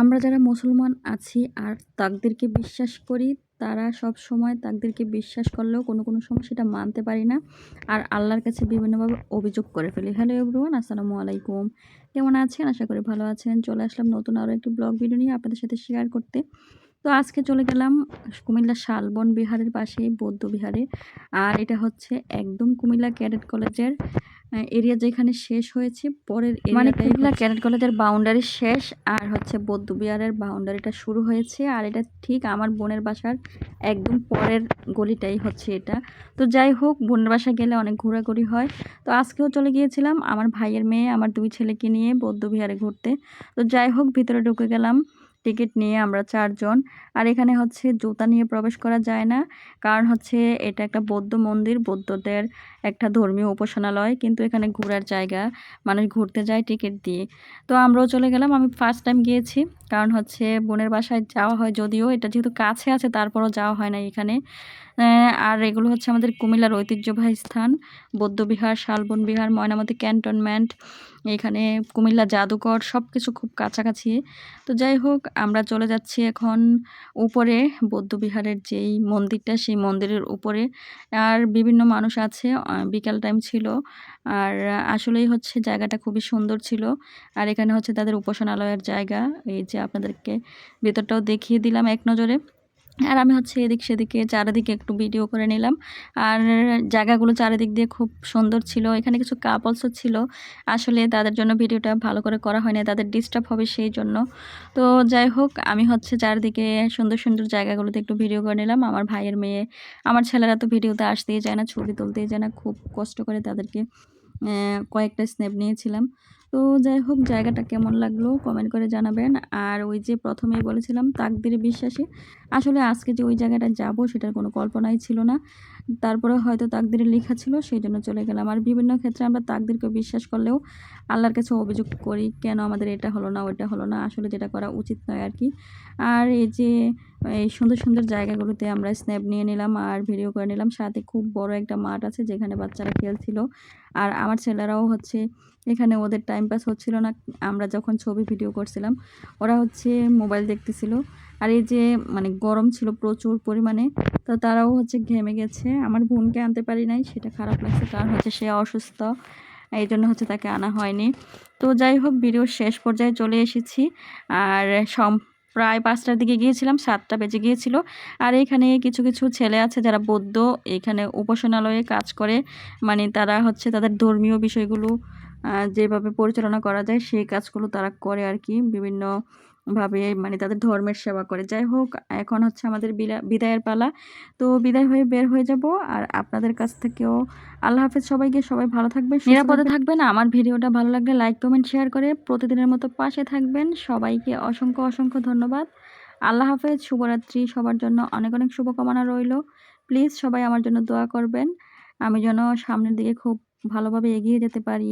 আমরা যারা মুসলমান আছি আর তাকদিরকে বিশ্বাস করি, তারা সব সময় তাকদিরকে বিশ্বাস করলেও কোনো কোনো সময় সেটা মানতে পারি না। আর আল্লাহর কাছে বিভিন্নভাবে অভিযোগ করে ফেলি। হ্যালো এভরিওয়ান আসসালামু আলাইকুম। কেমন আছেন? আশা করি ভালো আছেন। চলে আসলাম নতুন আরও একটি ব্লগ ভিডিও নিয়ে আপনাদের সাথে শেয়ার করতে। তো আজকে চলে গেলাম কুমিল্লা শালবন বিহারের পাশে বৌদ্ধ বিহারে। আর এটা হচ্ছে একদম কুমিল্লা ক্যাডেট কলেজের এরিয়া যেখানে শেষ হয়েছে পরের মানে কুমিল্লা ক্যাডেট কলেজের বাউন্ডারি শেষ আর হচ্ছে বৌদ্ধ বিহারের বাউন্ডারিটা শুরু হয়েছে আর এটা ঠিক আমার বোনের বাসার একদম পরের গলিটাই হচ্ছে এটা। তো যাই হোক বোনের বাসায় গেলে অনেক ঘোরাঘুরি হয়। তো আজকেও চলে গিয়েছিলাম আমার ভাইয়ের মেয়ে আমার দুই ছেলেকে নিয়ে বৌদ্ধ বিহারে ঘুরতে। তো যাই হোক ভিতরে ঢুকে গেলাম। টিকিট নিয়ে আমরা চারজন। আর এখানে হচ্ছে জুতা নিয়ে প্রবেশ করা যায় না। কারণ হচ্ছে এটা একটা বৌদ্ধ মন্দির, বৌদ্ধদের একটা ধর্মীয় উপাসনালয়। কিন্তু এখানে ঘোরার জায়গা, মানুষ ঘুরতে যায় টিকিট দিয়ে। তো আমরাও চলে গেলাম। আমি ফার্স্ট টাইম গিয়েছি। কারণ হচ্ছে বোনের বাসায় যাওয়া হয় যদিও, এটা যেহেতু কাছে আছে, তারপরও যাওয়া হয় না এখানে। আর এগুলো হচ্ছে আমাদের কুমিল্লার ঐতিহ্যবাহী স্থান। বৌদ্ধবিহার শালবন বিহার, ময়নামতি ক্যান্টনমেন্ট। এখানে কুমিল্লা জাদুঘর সব কিছু খুব কাছাকাছি। তো যাই হোক আমরা চলে যাচ্ছি এখন উপরে বৌদ্ধবিহারের যেই মন্দিরটা, সেই মন্দিরের উপরে। আর বিভিন্ন মানুষ আছে বিকাল টাইম ছিল। আর আসলেই হচ্ছে জায়গাটা খুবই সুন্দর ছিল। আর এখানে হচ্ছে তাদের উপাসনালয়ের জায়গা। এই যে আপনাদেরকে ভেতরটাও দেখিয়ে দিলাম এক নজরে। আর আমি হচ্ছে এদিক সেদিকে চারিদিকে একটু ভিডিও করে নিলাম। আর জায়গাগুলো চারিদিক দিয়ে খুব সুন্দর ছিল, এখানে কিছু কাপলসও ছিল। আসলে তাদের জন্য ভিডিওটা ভালো করে করা হয়নি, তাদের ডিস্টার্ব হবে সেই জন্য। তো যাই হোক, আমি হচ্ছে চারিদিকে সুন্দর সুন্দর জায়গাগুলোতে একটু ভিডিও করে নিলাম। আমার ভাইয়ের মেয়ে, আমার ছেলেরা তো ভিডিওতে আসতেই যায় না, ছবি তুলতেই যায় না, খুব কষ্ট করে তাদেরকে কয়েকটা স্ন্যাপ নিয়েছিলাম। তো যাই হোক, জায়গাটা কেমন লাগল কমেন্ট করে জানাবেন। আর ওই যে প্রথমেই বলেছিলাম, তাকদির বিশ্বাসে। আসলে আজকে যে ওই জায়গাটা যাব, সেটার কোনো কল্পনাই ছিল না। তারপরে হয়তো তাকদিরে লেখা ছিল, সেই জন্য চলে গেলাম। আর বিভিন্ন ক্ষেত্রে আমরা তাকদিরকে বিশ্বাস করলেও আল্লাহর কাছে অভিযোগ করি, কেন আমাদের এটা হলো না, ওইটা হলো না, আসলে যেটা করা উচিত নয় আর কি। আর এই যে, এই সুন্দর সুন্দর জায়গাগুলোতে আমরা স্ন্যাপ নিয়ে নিলাম আর ভিডিও করে নিলাম। সাথে খুব বড় একটা মাঠ আছে যেখানে বাচ্চারা খেলছিল। আর আমার ছেলেরাও হচ্ছে, এখানে ওদের টাইম পাস হচ্ছিল না। আমরা যখন ছবি ভিডিও করছিলাম, ওরা হচ্ছে মোবাইল দেখতেছিল। আর এই যে মানে গরম ছিল প্রচুর পরিমাণে, তো তারাও হচ্ছে ঘেমে গেছে। আমার বোনকে আনতে পারি নাই, সেটা খারাপ লাগছে, কারণ হচ্ছে সে অসুস্থ এই জন্য হচ্ছে তাকে আনা হয়নি। তো যাই হোক, ভিডিওর শেষ পর্যায়ে চলে এসেছি। আর সম, প্রায় পাঁচটার দিকে গিয়েছিলাম, সাতটা বেজে গিয়েছিল। আর এখানে কিছু কিছু ছেলে আছে যারা বৌদ্ধ, এখানে উপাসনালয়ে কাজ করে। মানে তারা হচ্ছে তাদের ধর্মীয় বিষয়গুলো যেভাবে পরিচালনা করা যায়, সেই কাজগুলো তারা করে আর কি। বিভিন্ন ভাবে মানে তাদের ধর্মের সেবা করে। যাই হোক এখন হচ্ছে আমাদের বিদায়ের পালা। তো বিদায় হয়ে বের হয়ে যাব আর আপনাদের কাছ থেকেও আল্লাহ হাফেজ সবাইকে সবাই ভালো থাকবেন নিরাপদে থাকবেন। আমার ভিডিওটা ভালো লাগলে লাইক কমেন্ট শেয়ার করে প্রতিদিনের মতো পাশে থাকবেন। সবাইকে অসংখ্য অসংখ্য ধন্যবাদ। আল্লাহ হাফেজ শুভরাত্রি। সবার জন্য অনেক অনেক শুভকামনা রইল। প্লিজ সবাই আমার জন্য দোয়া করবেন। আমি যেন সামনের দিকে খুব ভালোভাবে এগিয়ে যেতে পারি।